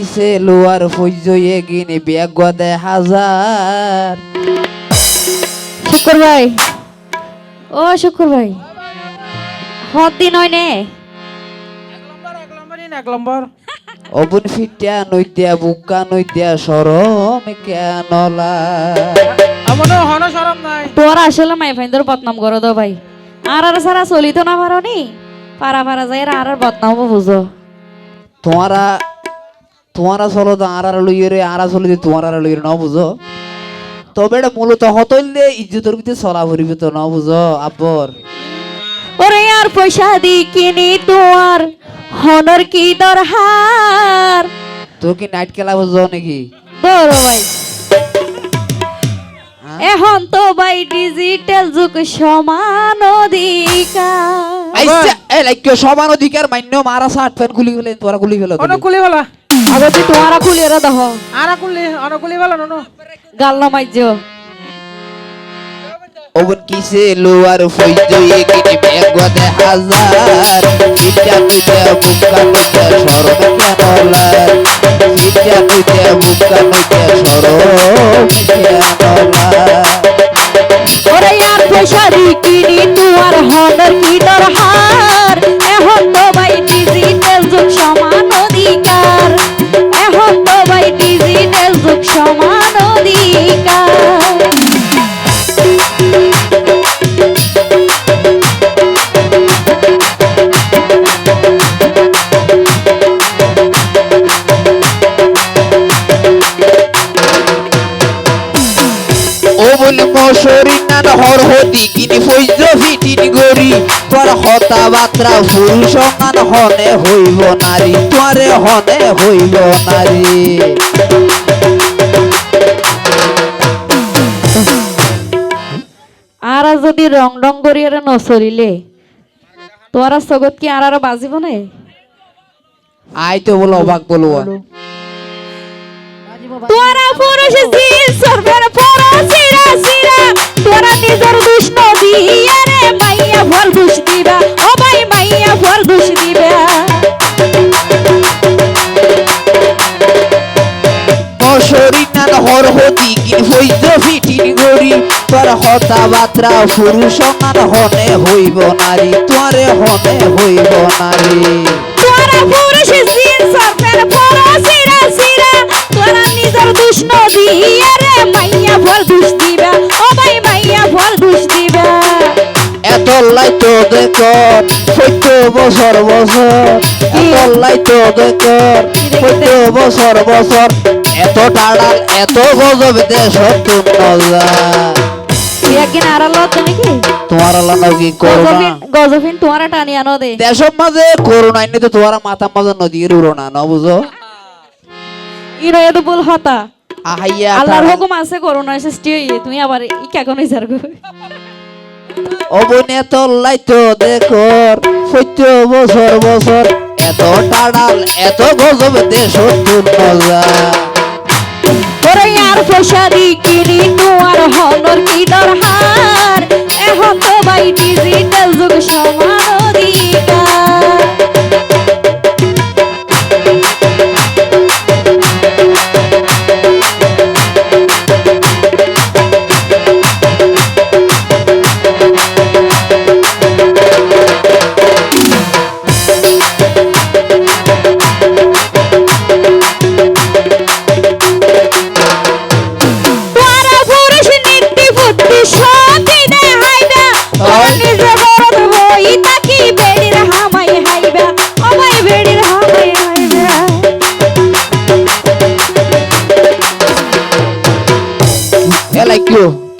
কিসে লোয়ার ফইজয়ে গিনি ব্যাগ গদে হাজার শুক্র ভাই। ও শুক্র ভাই। হত দিন হয় নে? এক নম্বর অবন ফিটিয়া নইতিয়া বুকা নইতিয়া সরম কেনলা আমারও হন সরম নাই। তোর আসলে মাই ফাইন্দর বদনাম করো দো ভাই। আর আর সারা চলিত না পারো নি? পারা পারা যাই আর আর বদনাম বুঝো তোমারা তোমারা চলো তো আর আর লইয়ে রে আর চলে যে তোমার আর লইয়ে ন বুঝো তবে এটা মূলত হতইলে ইজ্জতের ভিতরে চলা ভরিবে তো ন বুঝো আব্বর ওরে আর পয়সা দি কিনি তোমার হনর কি দরহার? তোর কি নাইট খেলা বুঝো নাকি? বড় ভাই? এখন তো ভাই ডিজিটাল যুগ সমান অধিকার। আইসা এ লাইক সমান অধিকার মান্য মারা শার্ট প্যান্ট খুলি ফেলে তোরা খুলি ফেলো অন কুলি বলা আগে তুই তোমারা খুলিয়ে দেহ আর কুলি অন কুলি বলা ননো। গাল নামাইছো ওবন কিসে লোয়ার ফইজয়ে গিনি ব্যাগ গদে হাজার। ইটা পিটা বুকা নইতা সরম কেনলা ইটা পিটা বুকা নইতা সরম কেনলা ওরে আর পয়সা দি তোর হতা বাত্রা পুরুষ মান হনে হইব নারী তোরে হনে হইব নারী। আর যদি রং রং করি আর নচলিলে তোরা জগত কি আর আর বাজিব নে? আই তো বলো অবাক বলব তোরা পুরুষ জিল সরবের পর সিরা সিরা তোরা নিজের দুষ নদী হর হতি কিনি ফইজ ফিটিন গরি তোর হতা বাত্রা পুরুষ মান হনে হইব নারী তোরে হনে হইব নারী। তোরা পুরুষ জিল সরবের পর সিরা সিরা তোরা নিজের দুষ নদী আরে মাইয়া ভর দুষ দিবা। ও ভাই মাইয়া ভর দুষ দিবা। এত লাই তো দেখর সত্য বছর বছর। এত লাই তো দেখর সত্য বছর বছর। এত টাড়াল এত গজব দেশ মজা তুই একদিন আর লজ্জা তোমার আল্লাহ কি করোনা গজফিন গজফিন টানি আনো দে। দেশের মাঝে করোনা এনে তো তোমার মাথা মাঝে নদীর উড়ো ন বুঝো? ইনো হতা। আহাইয়া আল্লাহর হুকুম আছে করোনা সৃষ্টি হইয়ে। তুমি আবার ই কেন হইছার গো। অবনে তো লাই তো দেখর সত্য বছর বছর। এত টাড়াল এত গজব দেশ মজা ওরে আর দি কিনি তোমার হনর কি দরহার? এখন তো ভাই ডিজিটাল যুগ সমান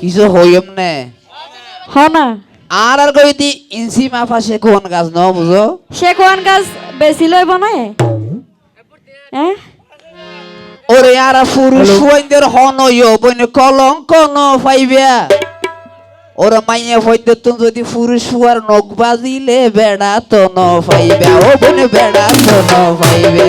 কিছু হইম নে? হ না আর আর কইতি ইনসি মাফা সে কোন গাছ ন বুঝো সে কোন গাছ বেশি লই বনায় হ্যাঁ ওরে আর পুরুষ হইদের হন ইয় বইনে কলঙ্ক ন পাইবা ওরা মাইয়া হইদের তুমি যদি পুরুষ হওয়ার নখ বাজিলে বেড়া তো ন পাইবা ও বইনে বেড়া তো ন পাইবা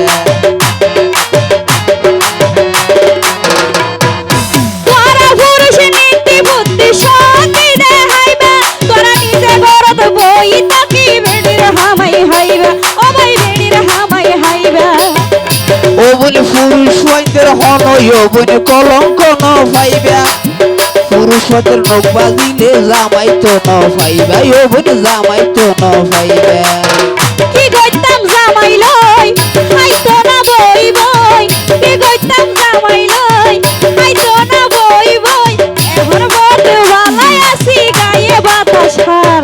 হইদের হন যৌবন কলঙ্ক ন পাইবা পুরুষ নখ বাজিলে জামাই তো ন পাইবা যৌবন জামাই তো ন পাইবা কি গইতাম জামাই লই? খাইতো না বই বই। কি গইতাম জামাই লই? খাইতো না বই বই। এখন বড় বালাই আছি গায়ে বাতাস হার।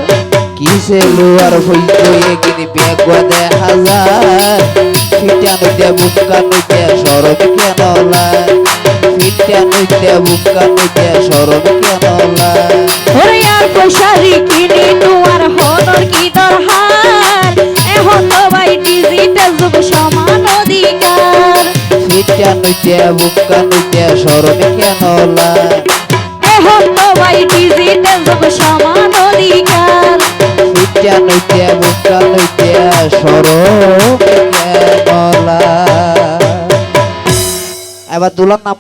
কিসে লোয়ার হইতে কিনি বেগুয়া দে হাজার ফিটা নইতে বুকা নইতে সরম কেন লাই? ফিটা নইতে বুকা নইতে সরম কেন লাই? ওরে আর পয়সারি কিনি তোমার হনর কি দরহার? এখন তো ভাই ডিজিটাল যুগ সমান অধিকার। ফিটা নইতে বুকা নইতে সরম কেন লাই? এখন তো ভাই ডিজিটাল দুলার নাম